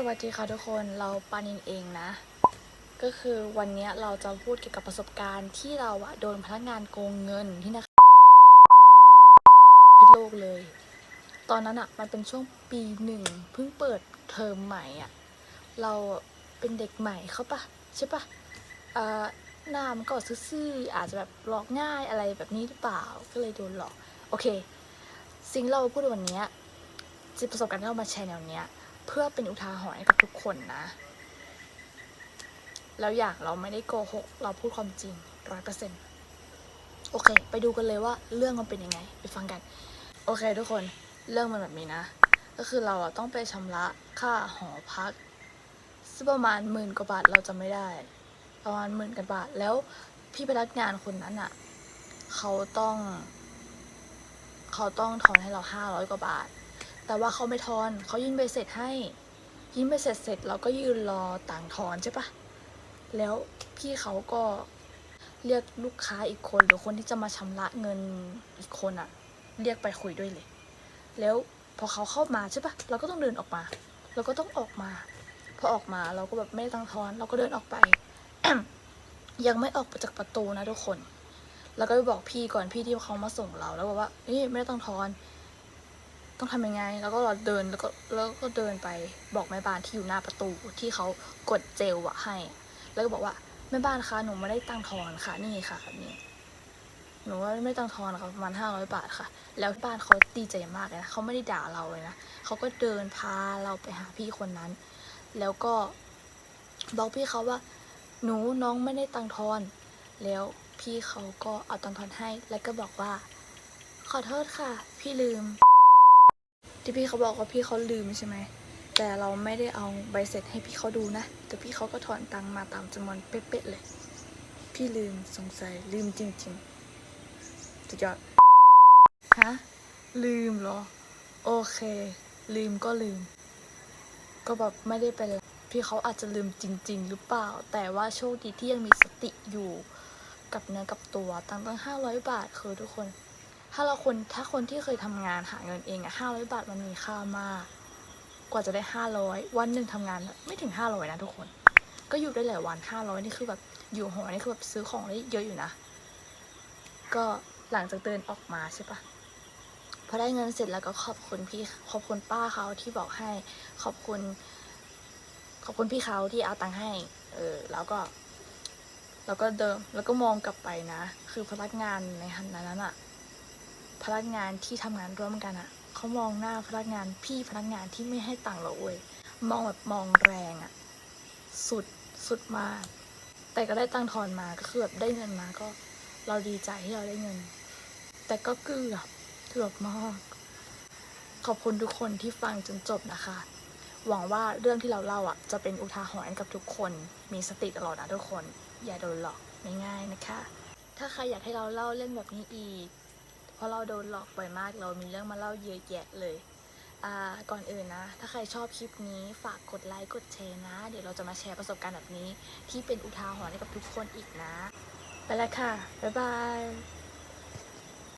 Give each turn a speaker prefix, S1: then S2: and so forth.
S1: สวัสดีค่ะทุกคนเราปานินเองนะ ก็คือวันนี้เราจะพูดเกี่ยวกับประสบการณ์ที่เราอะโดนพนักงานโกงเงินที่นะพิโลกเลย ตอนนั้นอะมันเป็นช่วงปีหนึ่งเพิ่งเปิดเทอมใหม่อะเราเป็นเด็กใหม่เขาปะใช่ปะเอ่าหน้ามันก็ซื่อๆอาจจะแบบหลอกง่ายอะไรแบบนี้หรือเปล่าก็เลยโดนหลอกโอเค สิ่งเราพูดวันนี้จะประสบการณ์ที่เรามาแชร์ในวเนี้ย เพื่อเป็นอุทาหรณ์ให้กับทุกคนนะ แล้วอย่างเราไม่ได้โกหก เราพูดความจริงร้อยเปอร์เซ็นต์โอเค ไปดูกันเลยว่าเรื่องมันเป็นยังไง ไปฟังกัน โอเค ทุกคนเรื่องมันแบบนี้นะ ก็คือเราอะต้องไปชำระค่าหอพักซึ่งประมาณหมื่นกว่าบาทเราจะไม่ได้ ประมาณหมื่นกว่าบาทแล้วพี่พนักงานคนนั้นอะเขาต้อง เขาต้องทอนให้เราห้าร้อยกว่าบาท แต่ว่าเขาไม่ทอนเขายื่นใบเสร็จให้ ยื่นใบเสร็จเสร็จเราก็ยืนรอต่างทอนใช่ปะแล้วพี่เขาก็เรียกลูกค้าอีกคนหรือคนที่จะมาชำระเงินอีกคนอะเรียกไปคุยด้วยเลย แล้วพอเขาเข้ามาใช่ปะเราก็ต้องเดินออกมา เราก็ต้องออกมา พอออกมาเราก็แบบไม่ได้งทอน เราก็เดินออกไป ยังไม่ออกจากประตูนะทุกคน แล้วก็ไปบอกพี่ก่อนพี่ที่เขามาส่งเราแล้วบอกว่านี่ไม่ได้ตังทอน ต้องทำยังไง แล้วก็เราเดินแล้วก็แล้วก็เดินไปบอกแม่บ้านที่อยู่หน้าประตูที่เขากดเจลอะให้ แล้วก็บอกว่าแม่บ้านคะหนูไม่ได้ตังทอนค่ะนี่ค่ะแบบนี้หนูว่าไม่ได้ตังทอนค่ะประมาณห้าร้อยบาทค่ะ แล้วบ้านเขาดีใจมากเลยนะเขาไม่ได้ด่าเราเลยนะเขาก็เดินพาเราไปหาพี่คนนั้น แล้วก็บอกพี่เขาว่า หนูน้องไม่ได้ตังทอน แล้วพี่เขาก็เอาตังทอนให้ แล้วก็บอกว่า ขอโทษค่ะ พี่ลืม ที่พี่เขาบอกว่าพี่เขาลืมใช่ไหม แต่เราไม่ได้เอาใบเสร็จให้พี่เขาดูนะ แต่พี่เขาก็ถอนตังมาตามจำนวนเป๊ะๆเลย พี่ลืมสงสัยลืมจริงๆสุดยอด ฮะ ลืมเหรอ โอเค ลืมก็ลืม ก็แบบไม่ได้เป็นพี่เขาอาจจะลืมจริง ๆ หรือเปล่า แต่ว่าโชคดีที่ยังมีสติอยู่กับเนื้อกับตัวตังตั้งห้าร้อยบาทคือทุกคน ถ้าเราคนถ้าคนที่เคยทำงานหาเงินเองอะห้าร้อยบาทมันมีค่ามาก กว่าจะได้ห้าร้อยวันหนึ่งทำงานไม่ถึงห้าร้อยนะทุกคน ก็อยู่ได้หลายวันห้าร้อยนี่คือแบบอยู่หอนี่คือแบบซื้อของได้เยอะอยู่นะ ก็หลังจากเดินออกมาใช่ปะพอได้เงินเสร็จแล้วก็ขอบคุณพี่ขอบคุณป้าเขาที่บอกให้ขอบคุณ ขอบคุณพี่เขาที่เอาตังค์ให้ เออ แล้วก็ แล้วก็เดิมแล้วก็มองกลับไปนะ คือพนักงานในหันนั้นอะ พนักงานที่ทำงานร่วมกันอะ่ะเขามองหน้าพนักงานพี่พนักงานที่ไม่ให้ตังค์เราเว้ยมองแบบมองแรงอะ่ะสุดสุดมาก แต่ก็ได้ตังค์ทอนมาก็คือแบบได้เงินมาก็เราดีใจที่เราได้เงิน แต่ก็เกือบเกือบมากขอบคุณทุกคนที่ฟังจนจบนะคะ หวังว่าเรื่องที่เราเล่าอะ จะเป็นอุทาหรณ์กับทุกคน มีสติตลอดนะทุกคน อย่าโดนหลอกง่ายๆนะคะ ถ้าใครอยากให้เราเล่าเรื่องแบบนี้อีก เพราะเราโดนหลอกบ่อยมาก เรามีเรื่องมาเล่าเยอะแยะเลยอ่าก่อนอื่นนะ ถ้าใครชอบคลิปนี้ฝากกดไลค์กดแชร์นะ เดี๋ยวเราจะมาแชร์ประสบการณ์แบบนี้ ที่เป็นอุทาหรณ์ให้กับทุกคนอีกนะ ไปแล้วค่ะ บ๊ายบาย